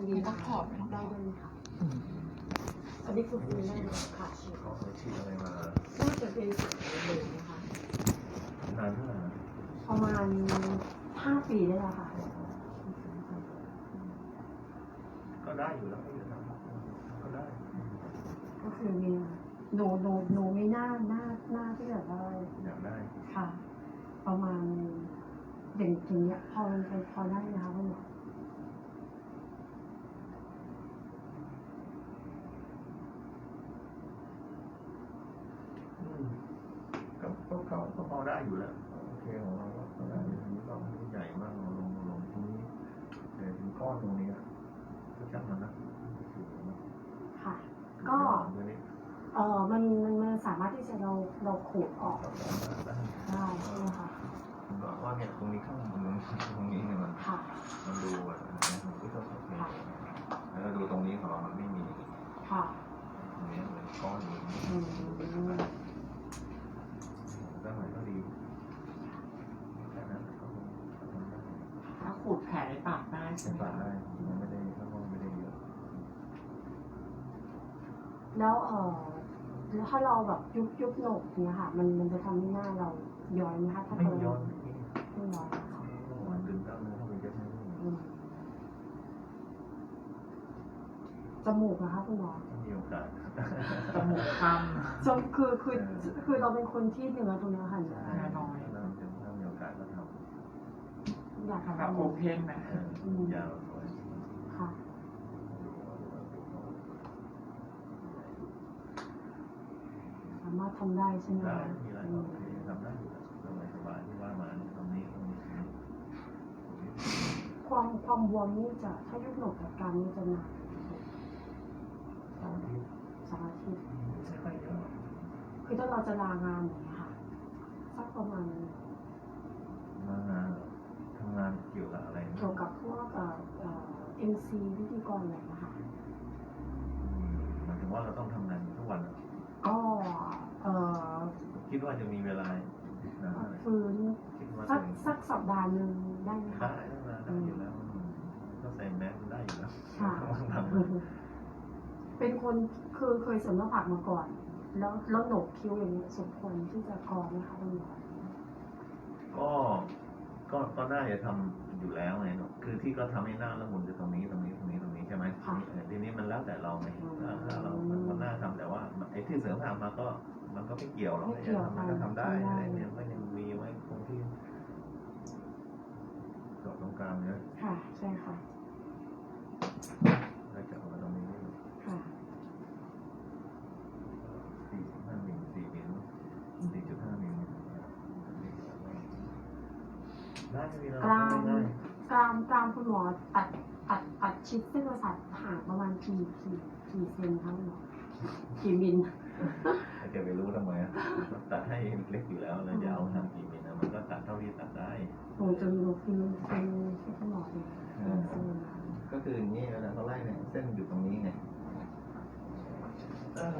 วีไม่ต้องถอดไม่ต้องถได้อดด้วยไหมคะอันนี้คือฟีแลนซ์ค่ะฉีดเขาไปฉีดอะไรมาน่าจะเป็นสายเลยนะคะนานเท่าไหร่นะประมาณห้าปีได้แล้วค่ะ ก็ได้อยู่แล้วไม่เยอะนะก็ได้ ก็คือมีหนูหนูหนูไม่น่าหน้าหน้าที่แบบว่าอยากได้ค่ะ ประมาณอย่างถึงเนี้ยพอมันไปพอได้ไหมคะคุณหมออืมก็ก็ก็ก็ พอได้อยู่แล้วโอเคของเราก็ก็ได้อยู่ทีนี้ก็ไม่ได้ใหญ่มากเราลงลงทีนี้แต่ถึงก้อนตรงนี้อะก็ช่างมันนะค่ะ ก็ตัวนี้เออมันมันมันสามารถที่จะเราเราขูดออกก็สามารถได้ได้ใช่ไหมคะผมบอกว่าเนี่ยตรงนี้ข้างบนตรงนี้เนี่ยมันค่ะมันดูแบบมันก็ต้องโอเคแล้วก็ดูตรงนี้ของเรามันไม่มีค่ะตรงนี้เป็นก้อนอยู่ อืม ก็เหมือนก็ดีแค่นั้นก็คงทำได้ ถ้าขูด แผลในปากได้ใช่ไหมปากคะได้มันไม่ได้ถ้ามันไม่ได้เยอะแล้วเออแล้วถ้าเราแบบยุบยุบโหนกเนี้ยค่ะ มันมันจะทำให้หน้าเราย้อยไหมคะถ้าไม่เราย้อนไม่ย้อยนะคะมันดึงกล้ามเนื้อเข้าไปเยอะอืมจมูกนะคะคุณหมอไม่มีโอกาสจมูกคจมคือคือคือเราเป็นคนที่เนื้อตรงเนี้ยค่ะเนื้อเราจะถ้ามีโอกาสก็ท อยากำทำแบบโอเพนนะำยาวสวยค่ะ สามารถทำได้ใช่ไหมได้คะมีอะไรก็โอเคทำได้สบายสบายที่ว่ามาตรงนี้ตรงนี้ความความบวมนี่จะถ้ายุบโหนกอาการนี่จะหนักสองที่สองอาทิตย์ไม่ค่อยเยอะคือถ้าเราจะลางานอย่างเงี้ยค่ะ สักประมาณมางานทำ งานเกี่ยวกับอะไรเกี่ยวกับพวกเอ่อเอ่อ MC พิธีกรอะไรนะคะหมายถึงว่าเราต้องทำงานทุกวันก็เอ่อคิดว่าจะมีเวลานะฟื้นคิดว่าสัจะกสักสัปดาห์หนึ่งได้ไหมได้คะได้ได้อยู่แล้วก็ใส่แมสได้อยู่แล้วค่ะเป็นคนคือเคยเสริมหน้าผากมาก่อน แล้วแล้วโหนกคิ้วอย่างเงี้ยสมควรที่จะกรไหมคะคุณหมอก็ ก็ก็น่าจะทำอยู่แล้วไงเนอะคือที่ก็ทำให้หน้าละมุนจะตรงนี้ตรงนี้ตรงนี้ตรงนี้ใช่ไหมทีนี้มันแล้วแต่เราไงถ้าเรามันหน้าทำแต่ว่าไอ้ที่เสริมหน้ามาก็มันก็ไม่เกี่ยวหรอกจะทำมันก็ทำได้อะไรเนี่ยก็ยังมีไว้ตรงที่จบตรงกลางเนี่ยค่ะใช่ค่ะ แล้วจะเอามาตรงนี้ ค่ะ สี่สิบห้ามิลสี่มิลสี่จุดห้ามิล ได้ไม่มีอะไรกลางง่ายกลางกลางคุณหมอตัดตัดตัดชิดเส้นประสาทห่างประมาณกี่กี่กี่เซนคะคุณหมอกี่มิลๆจะไปรู้ทำไมอะตัดให้เล็กอยู่แล้วแล้วจะเอาทำกี่มิลนะมันก็ตัดเท่าที่ตัดได้โหจนรู้คือเป็นที่คุณหมอเลยเออเออก็คืออย่างนี้นะเขาไล่เนี่ยเส้นอยู่ตรงนี้ไงเออ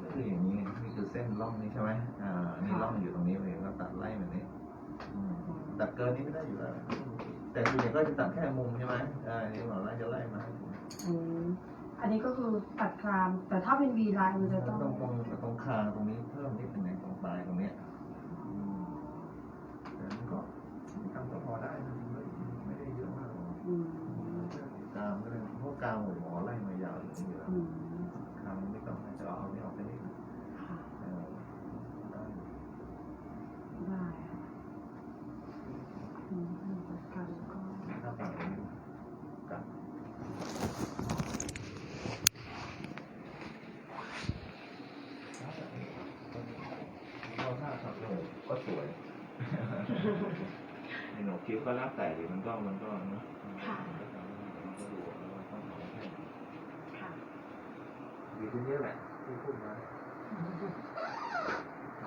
ก็คืออย่างนี้ไงนี่คือเส้นร่องนี้ใช่ไหมอ่า นี่ร่องอยู่ตรงนี้เลยเราตัดไล่แบบนี้อืม ตัดเกินนี้ไม่ได้อยู่แล้ว แต่คืออย่างก็จะตัดแค่มุมใช่ไหมอ่านี่หมอไล่จะไล่มาให้ผมอืมอันนี้ก็คือตัดกราม แต่ถ้าเป็นวีไลน์มันจะตต้องรงตรงตรงคางตรงนี้เพิ่มนิดหนึ่งไงตรงปลายตรงเนี้ยอืมแต่มันก็ทำก็พอได้นะไม่ไม่ได้เยอะมากหรอกอืมกามก็เลยพวกกามหมอไล่มายาวอย่างนี้อยู่แล้วอืม กามไม่ต้องให้จะเอาไม่ออกไปนิด ค่ะ เออได้ ได้ค่ะอืมตัดกรามก็ ถ้าปากนี้กัดก็ถ้าทำเลยก็สวย ในหนกคิ้วก็รับแต่ดิมันก็มันก็นะมันก็ทำให้มันก็ดูแล้วมันต้องทำให้ค่ะดีขึ้นเยอะแหละที่พูดมาอื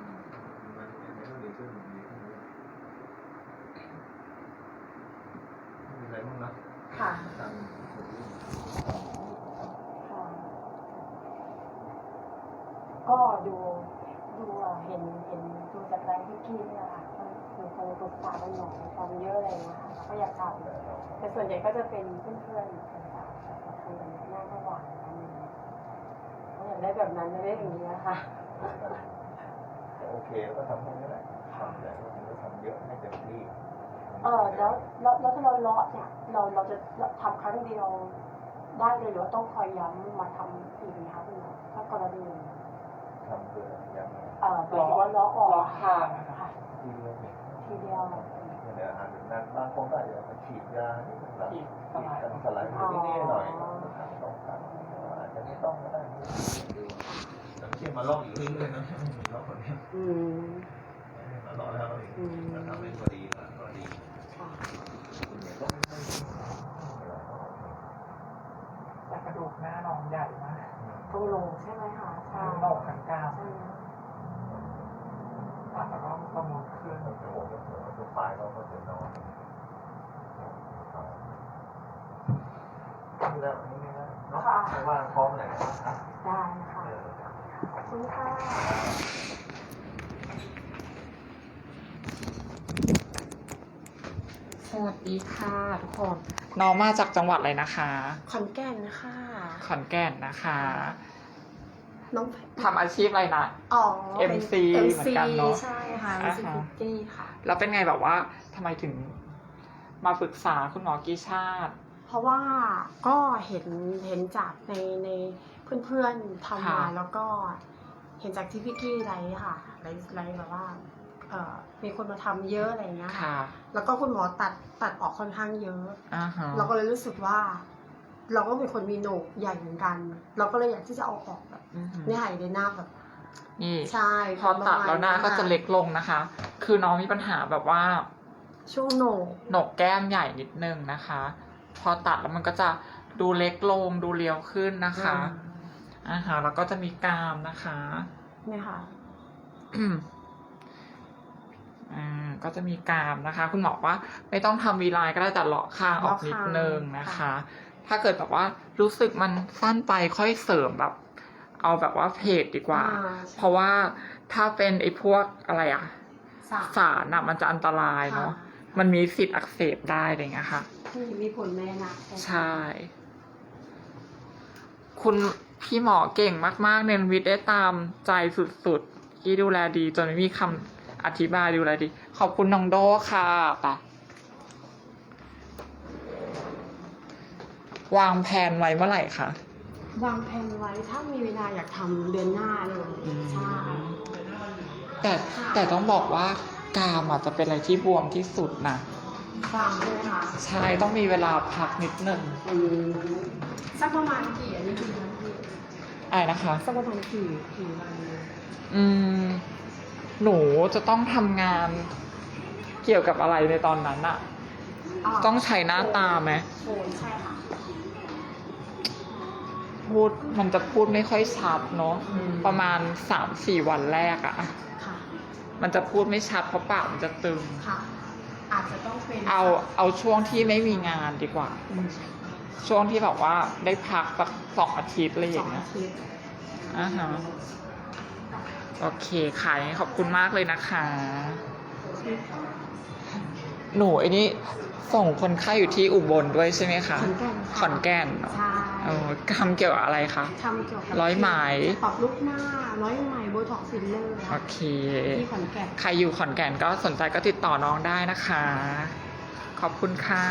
มมันไม่ต้องดีขึ้นดีขึ้นเยอะไม่มีอะไรบ้างนะค่ะการก็ดูดูอะเห็นเห็นดูจากไลฟ์ที่กี้เนี่ยค่ะ หนูเคยปรึกษาคุณหมอทำเยอะอะไรเงี้ยค่ะก็อยากทำแต่ส่วนใหญ่ก็จะเป็นเพื่อนๆต่างๆแบบคุยกันหน้าสว่างกันเงี้ยก็อยากได้แบบนั้นไม่ได้อย่างนี้ค่ะโอเคก็ทำแค่นี้แหละทำแต่ก็ทำเยอะให้เต็มที่เออแล้วแล้วแล้วถ้าเราเลาะเนี่ยเราเราจะทำครั้งเดียวได้เลยหรือว่าต้องคอยย้ำมาทำอีกไหมคะคุณหมอถ้ากรณีทำเพื่อยังเอ่อหมายถึงว่าเลาะออกเลาะคาง ทีเดียวเดี๋ยวอาจจะนั่นบางคนก็อาจจะมาฉีดยาที่มันหลังฉีฉีดดสลายกันสลายนิดๆหน่อยๆทางต้องการอาจจะไม่ต้องก็ได้ดูแต่ไม่ใช่มาลอกอยู่เรื่อยๆนะไม่มีลอกคนนี้ อืม มาลอกแล้วเราอีก อืม ถ้าทำให้พอดีก็พอดี ค่ะ ก็ไม่ไม่ แต่กระดูกหน้าน้องใหญ่มาก ต้องลงใช่ไหมคะใช่ โหนกทั้งกราม ใช่ไหม ตัดแล้วก็ประมวลขึ้นจะบอกว่าตัวปลายเราก็จะนอนนี่แล้วนี่แล้วเนาะไม่ว่าพร้อมไหนนะครับได้ค่ะเออขอบคุณค่ะสวัสดีค่ะทุกคน น้องมาจากจังหวัดอะไรนะคะ ขอนแก่นนะคะ ขอนแก่นนะคะ น้องทำอาชีพอะไรนะอ๋อ MC ป็เหมือนกันเนอะใช่ ค่ะอ่า MC ฮะคุกกี้ค่ะ แล้วเป็นไงแบบว่าทำไมถึงมาปรึกษาคุณหมอกีชาติ เพราะว่าก็เห็นเห็นจากในในเพื่อนๆทำมาค่ะแล้วก็เห็นจากที่พี่กี้ไลฟ์ค่ะไลฟ์ไลฟ์แบบว่าเอ่อมีคนมาทำเยอะอะไรอย่างเงี้ยค่ะค่ะ แล้วก็คุณหมอตัดตัดออกค่อนข้างเยอะอ่าฮะเราก็เลยรู้สึกว่า เราก็เป็นคนมีโหนกใหญ่เหมือนกัน เราก็เลยอยากที่จะเอาออกแบบอือฮึไม่ใหายในหน้าแบบ นี่ใช่พอตัดแล้วหน้าก็จะเล็กค่ลงนะคะ คือน้องมีปัญหาแบบว่า ช่วงโหนกโหนกแก้มใหญ่นิดนึงนะคะ พอตัดแล้วมันก็จะดูเล็กลงดูเรียวขึ้นนะคะอ่าฮะแล้วก็จะมีกรามนะคะเนี่ยค่ะอ่าก็จะมีกรามนะคะ คุณหมอว่าไม่ต้องทำวีไลน์ก็ได้แต่เลาะข้างออกนิดนึงนะคะค่ะถ้าเกิดแบบว่ารู้สึกมันสั้นไปค่อยเสริมแบบ เอาแบบว่าเพจดีกว่าอ่เพราะว่าถ้าเป็นไอ้พวกอะไรอะสามสารอะมันจะอันตรายเนาะค่ะมันมีสิทธิ์อักเสบได้อะไรอย่างเงี้ยค่ะที่มีผลแม่นะใช่ คุณพี่หมอเก่งมากๆ เนนวิทย์ได้ตามใจสุดๆที่ดูแลดี จนไม่มีคำอธิบายดูแลดี ขอบคุณน้องโดค่ะไปวางแผนไว้เมื่อไหร่คะ วางแผนไว้ถ้ามีเวลาอยากทำเดือนหน้าเลยอืม ใช่ แต่แต่ต้องบอกว่ากรามอาจจะเป็นอะไรที่บวมที่สุดนะวางใช่ไหมคะใช่ต้องมีเวลาพักนิดนึงอืมสักประมาณกี่อันนี้กี่วันพี่อะไรนะคะ สักประมาณกี่กี่วันอืม หนูจะต้องทำงานเกี่ยวกับอะไรในตอนนั้นอะต้องใช้หน้าตาไหมโชนใช่ค่ะ พูดมันจะพูดไม่ค่อยชัดเนาะอืม ประมาณสามสี่วันแรกอะค่ะ มันจะพูดไม่ชัดเพราะปากมันจะตึง ค่ะ อาจจะต้องเป็นเอาเอาช่วงที่ไม่มีงานดีกว่า อืมช่วงที่แบบว่าได้พักสักสองอาทิตย์อะไรอสอย่างงเงี้อายทิตย์ อ่าฮะโอเคค่ะงั้นขอบคุณมากเลยนะคะ หนูไอ้นี่ส่งคนไข้อยู่ที่อุบลด้วยใช่ไหมคะขอนแก่นค่ะขอนแก่นเนอะใช่เออทำเกี่ยวกับอะไรคะ ทำเกี่ยวกับร้อยไหม ปรับลุกหน้า ร้อยไหมโบท็อกฟิลเลอร์โอเค ที่ขอนแก่น ใครอยู่ขอนแก่นก็สนใจก็ติดต่อน้องได้นะคะ ขอบคุณค่ะ